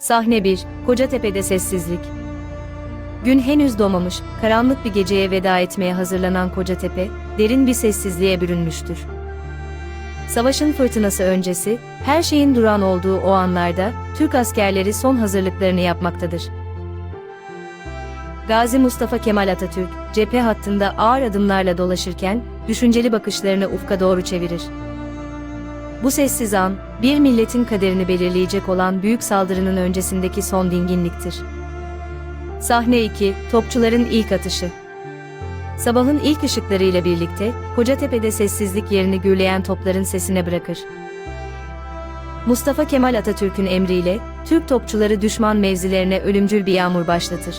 Sahne 1, Kocatepe'de sessizlik. Gün henüz doğmamış, karanlık bir geceye veda etmeye hazırlanan Kocatepe, derin bir sessizliğe bürünmüştür. Savaşın fırtınası öncesi, her şeyin duran olduğu o anlarda, Türk askerleri son hazırlıklarını yapmaktadır. Gazi Mustafa Kemal Atatürk, cephe hattında ağır adımlarla dolaşırken, düşünceli bakışlarını ufka doğru çevirir. Bu sessiz an, bir milletin kaderini belirleyecek olan büyük saldırının öncesindeki son dinginliktir. Sahne 2, Topçuların ilk atışı. Sabahın ilk ışıklarıyla birlikte, Kocatepe'de sessizlik yerini gürleyen topların sesine bırakır. Mustafa Kemal Atatürk'ün emriyle, Türk topçuları düşman mevzilerine ölümcül bir yağmur başlatır.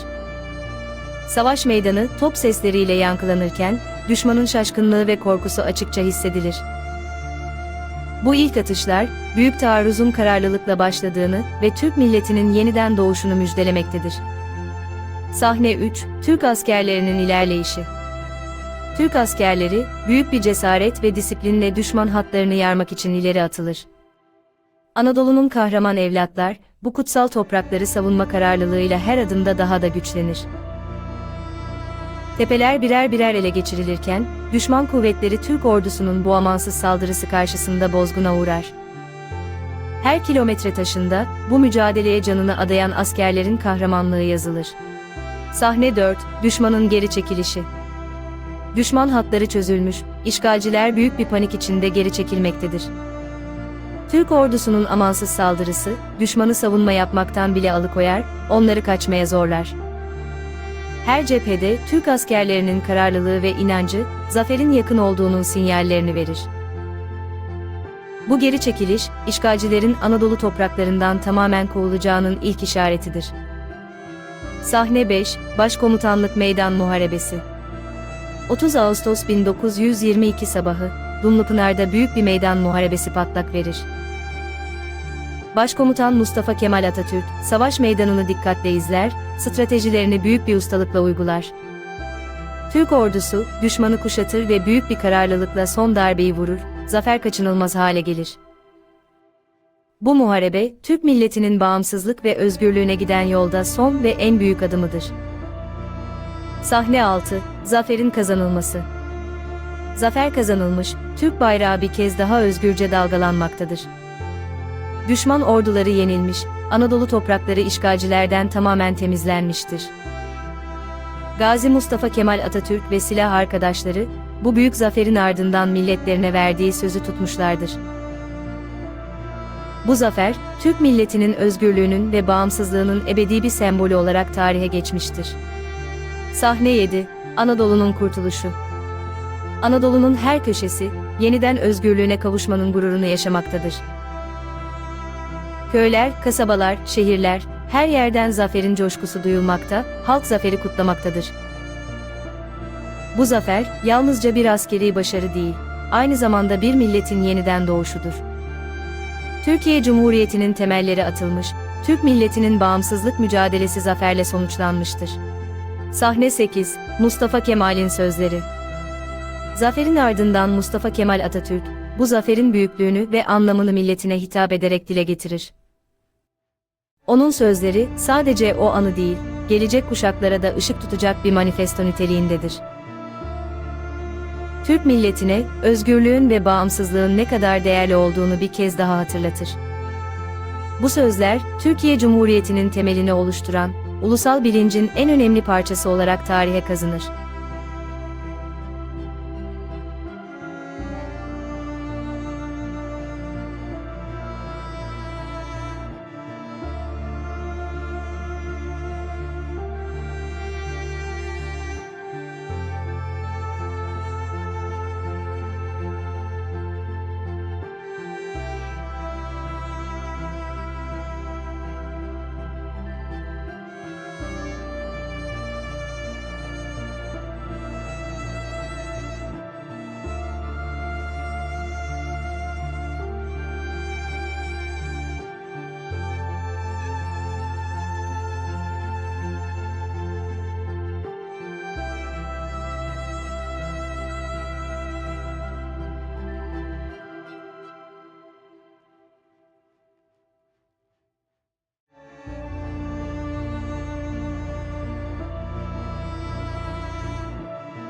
Savaş meydanı top sesleriyle yankılanırken, düşmanın şaşkınlığı ve korkusu açıkça hissedilir. Bu ilk atışlar, büyük taarruzun kararlılıkla başladığını ve Türk milletinin yeniden doğuşunu müjdelemektedir. Sahne 3, Türk askerlerinin ilerleyişi. Türk askerleri, büyük bir cesaret ve disiplinle düşman hatlarını yarmak için ileri atılır. Anadolu'nun kahraman evlatlar, bu kutsal toprakları savunma kararlılığıyla her adımda daha da güçlenir. Tepeler birer birer ele geçirilirken, düşman kuvvetleri Türk ordusunun bu amansız saldırısı karşısında bozguna uğrar. Her kilometre taşında, bu mücadeleye canını adayan askerlerin kahramanlığı yazılır. Sahne 4, düşmanın geri çekilişi. Düşman hatları çözülmüş, işgalciler büyük bir panik içinde geri çekilmektedir. Türk ordusunun amansız saldırısı, düşmanı savunma yapmaktan bile alıkoyar, onları kaçmaya zorlar. Her cephede Türk askerlerinin kararlılığı ve inancı, zaferin yakın olduğunun sinyallerini verir. Bu geri çekiliş, işgalcilerin Anadolu topraklarından tamamen kovulacağının ilk işaretidir. Sahne 5, Başkomutanlık Meydan Muharebesi 30 Ağustos 1922 sabahı, Dumlupınar'da büyük bir meydan muharebesi patlak verir. Başkomutan Mustafa Kemal Atatürk, savaş meydanını dikkatle izler, stratejilerini büyük bir ustalıkla uygular. Türk ordusu, düşmanı kuşatır ve büyük bir kararlılıkla son darbeyi vurur, zafer kaçınılmaz hale gelir. Bu muharebe, Türk milletinin bağımsızlık ve özgürlüğüne giden yolda son ve en büyük adımıdır. Sahne 6, Zaferin kazanılması. Zafer kazanılmış, Türk bayrağı bir kez daha özgürce dalgalanmaktadır. Düşman orduları yenilmiş, Anadolu toprakları işgalcilerden tamamen temizlenmiştir. Gazi Mustafa Kemal Atatürk ve silah arkadaşları, bu büyük zaferin ardından milletlerine verdiği sözü tutmuşlardır. Bu zafer, Türk milletinin özgürlüğünün ve bağımsızlığının ebedi bir sembolü olarak tarihe geçmiştir. Sahne 7, Anadolu'nun kurtuluşu. Anadolu'nun her köşesi, yeniden özgürlüğüne kavuşmanın gururunu yaşamaktadır. Köyler, kasabalar, şehirler, her yerden zaferin coşkusu duyulmakta, halk zaferi kutlamaktadır. Bu zafer, yalnızca bir askeri başarı değil, aynı zamanda bir milletin yeniden doğuşudur. Türkiye Cumhuriyeti'nin temelleri atılmış, Türk milletinin bağımsızlık mücadelesi zaferle sonuçlanmıştır. Sahne 8, Mustafa Kemal'in sözleri. Zaferin ardından Mustafa Kemal Atatürk, bu zaferin büyüklüğünü ve anlamını milletine hitap ederek dile getirir. Onun sözleri sadece o anı değil, gelecek kuşaklara da ışık tutacak bir manifesto niteliğindedir. Türk milletine özgürlüğün ve bağımsızlığın ne kadar değerli olduğunu bir kez daha hatırlatır. Bu sözler, Türkiye Cumhuriyeti'nin temelini oluşturan, ulusal bilincin en önemli parçası olarak tarihe kazınır.